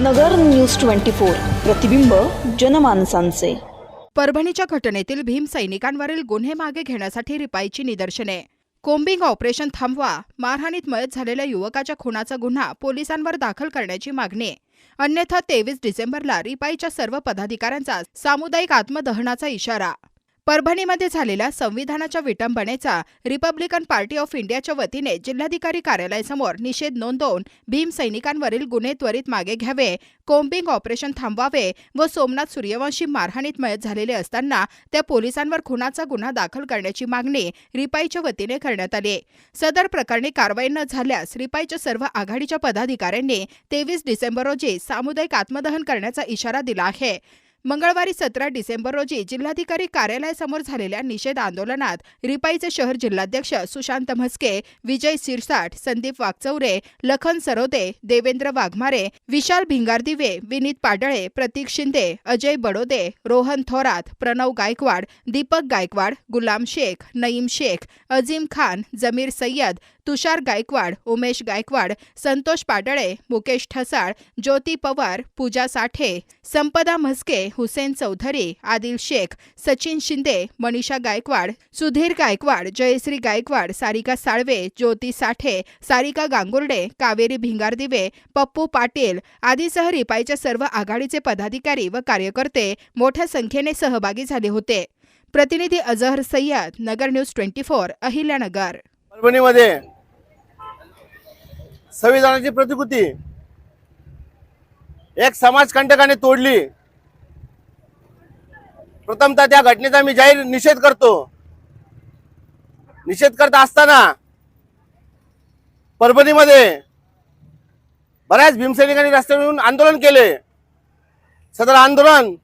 नगर news twenty four प्रतिबिंब जनमानसांचे. परभणीच्या घटनेतील भीम सैनिकांवरील गुन्हे मागे घेण्यासाठी रिपाईची निदर्शने. कोम्बिंग ऑपरेशन थांबवा मारहाणीत मयत झालेल्या युवकाच्या खुनाचा गुन्हा पोलिसांवर दाखल करण्याची मागणी. अन्यथा तेवीस डिसेंबरला रिपाईच्या सर्व पदाधिकाऱ्यांचा सामुदायिक आत्मदहनाचा इशारा. परभणीमध्ये झालेल्या संविधानाच्या विटंबनेचा रिपब्लिकन पार्टी ऑफ इंडियाच्या वतीने जिल्हाधिकारी कार्यालयासमोर निषेध नोंदवून भीम सैनिकांवरील गुन्हे त्वरित मागे घ्यावे कोम्बिंग ऑपरेशन थांबवावे व सोमनाथ सूर्यवंशी मारहाणीत मयत झालेले असताना त्या पोलिसांवर खुनाचा गुन्हा दाखल करण्याची मागणी रिपाईच्या वतीने करण्यात आली सदर प्रकरणी कारवाई न झाल्यास रिपाईच्या सर्व आघाडीच्या पदाधिकाऱ्यांनी तेवीस डिसेंबर रोजी सामुदायिक आत्मदहन करण्याचा इशारा दिला आहे. मंगळवारी सतरा डिसेंबर रोजी जिल्हाधिकारी कार्यालयासमोर झालेल्या निषेध आंदोलनात रिपाईचे शहर जिल्हाध्यक्ष सुशांत म्हस्के विजय सिरसाट संदीप वागचौरे लखन सरोदे देवेंद्र वाघमारे विशाल भिंगारदिवे विनीत पाडळे प्रतीक शिंदे अजय बडोदे रोहन थोरात प्रणव गायकवाड दीपक गायकवाड गुलाम शेख नईम शेख अझीम खान जमीर सय्यद तुषार गायकवाड उमेश गायकवाड संतोष पाडळे मुकेश ठसाळ ज्योती पवार पूजा साठे संपदा म्हस्के हुसेन चौधरी आदिल शेख सचिन शिंदे मनीषा गायकवाड सुधीर गायकवाड जयश्री गायकवाड सारिका साळवे ज्योती साठे सारिका गांगुर्डे कावेरी भिंगारदिवे पप्पू पाटील आदीसह रिपाईच्या सर्व आघाडीचे पदाधिकारी व कार्यकर्ते मोठ्या संख्येने सहभागी झाले होते. प्रतिनिधी Azhar Sayyad Nagar news twenty four Ahilyanagar. परभणीमध्ये संविधानाची प्रतिकृती. एक समाजकंटकाने तोडली. प्रथमतः त्या घटनेचा मी जाहीर निषेध करतो. निषेध करत असताना परभणीमध्ये बऱ्याच भीमसैनिकांनी रस्त्यावर येऊन आंदोलन केले. सदर आंदोलन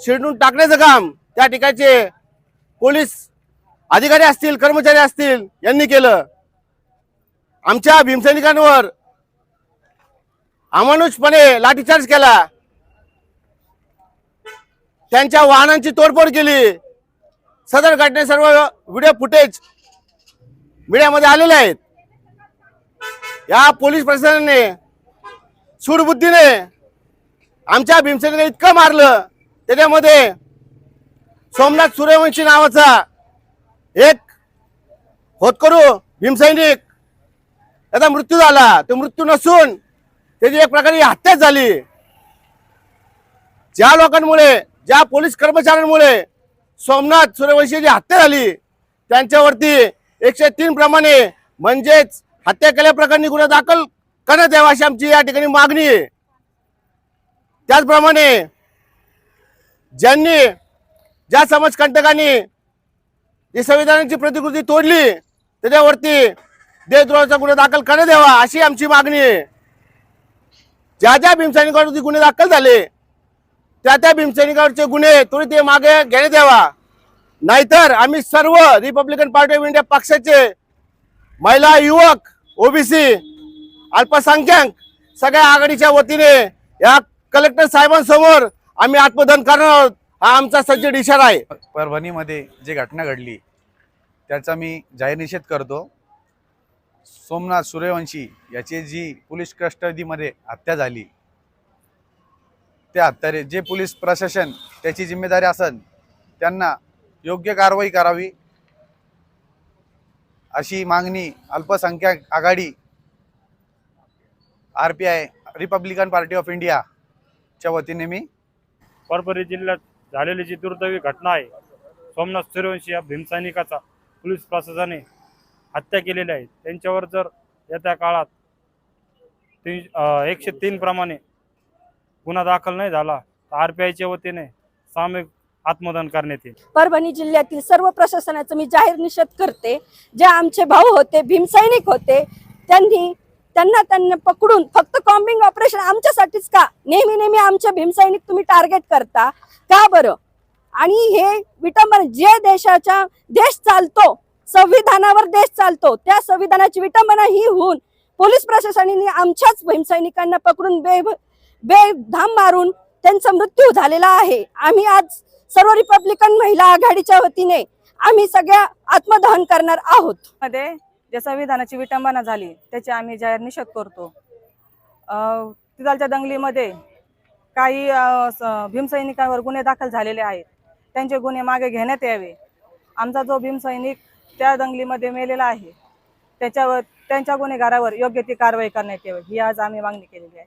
शिरडून टाकण्याचं काम त्या ठिकाणचे पोलीस अधिकारी असतील कर्मचारी असतील यांनी केलं. आमच्या भीमसैनिकांवर अमानुषपणे लाठीचार्ज केला. त्यांच्या वाहनांची तोडफोड केली. सदर घटने सर्व व्हिडिओ फुटेज मीडियामध्ये आलेले आहेत. या पोलीस प्रशासनाने सूडबुद्धीने आमच्या भीमसैनिकांना इतकं मारलं. त्याच्यामध्ये सोमनाथ सूर्यवंशी नावाचा एक होतकरू भीमसैनिक त्याचा मृत्यू झाला. तो मृत्यू नसून त्याची एक प्रकारे हत्याच झाली. ज्या लोकांमुळे ज्या पोलीस कर्मचाऱ्यांमुळे सोमनाथ सूर्यवंशीची हत्या झाली त्यांच्यावरती एकशे तीन प्रमाणे म्हणजेच हत्या केल्याप्रकरणी गुन्हा दाखल करण्यात यावा अशी आमची या ठिकाणी मागणी आहे. त्याचप्रमाणे ज्यांनी ज्या समाजकंटकांनी जी संविधानाची प्रतिकृती तोडली त्याच्यावरती देशद्रोहाचा गुन्हा दाखल करण्यात यावा अशी आमची मागणी आहे. ज्या ज्या भीमसैनिकांवरती गुन्हे दाखल झाले त्या त्या भीमसैनिकांवरचे गुन्हे त्वरित ते मागे घेणे द्यावा. नाहीतर आम्ही सर्व रिपब्लिकन पार्टी ऑफ इंडिया पक्षाचे महिला युवक ओबीसी अल्पसंख्याक सगळ्या आघाडीच्या वतीने या कलेक्टर साहेबांसमोर आम्ही आत्मदहन करणार आहोत. हा आमचा सज्जड इशारा आहे. परभणीमध्ये जी घटना घडली त्याचा मी जाहीर निषेध करतो. सोमनाथ सूर्यवंशी याची जी पोलीस कस्टडीमध्ये हत्या झाली त्या हत्यारे जे पोलीस प्रशासन त्याची जिम्मेदारी असेल त्यांना योग्य कारवाई करावी. अशी मागणी अल्पसंख्याक आघाडी R P I Republican Party of इंडियाच्या वतीने मी परभणी जिल्ह्यात झालेली जी दुर्दैवी घटना आहे सोमनाथ सूर्यवंशी या भीमसैनिकाचा पोलीस प्रशासनाने हत्या केलेली आहे. त्यांच्यावर जर येत्या काळात तीन एकशे तीन प्रमाणे गुन्हा दाखल नाही झाला तर आर वतीने सामूहिक आत्मदान करण्यात येईल. परभणी जिल्ह्यातील सर्व प्रशासनाचं मी जाहीर निषेध करते. जे आमचे भाऊ होते भीमसैनिक होते त्यांनी त्यांना त्यांना पकडून फक्त कॉम्बिंग ऑपरेशन आमच्यासाठीच का? नेहमी नेहमी आमच्या भीमसैनिक तुम्ही टार्गेट करता. का बरं? आणि हे विटंबन जे देशाच्या देश चालतो संविधानावर देश चालतो त्या संविधानाची विटंबना ही होऊन पोलीस प्रशासनाने आमच्याच भीमसैनिकांना पकडून बे बेधाम मारून त्यांचा मृत्यू झालेला आहे. आम्ही आज सर्व रिपब्लिकन महिला आघाडीच्या वतीने आम्ही सगळ्या आत्मदहन करणार आहोत. मध्ये ज्या संविधानाची विटंबना झाली त्याचे आम्ही जाहीर निषेध करतो. तिथालच्या दंगलीमध्ये काही भीमसैनिकांवर गुन्हे दाखल झालेले आहेत. त्यांचे गुन्हे मागे घेण्यात यावे. आमचा जो भीमसैनिक त्या दंगलीमध्ये मेलेला आहे त्याच्यावर त्यांच्या गुन्हेगारावर योग्य ती कारवाई करण्यात यावी ही आज आम्ही मागणी केलेली आहे.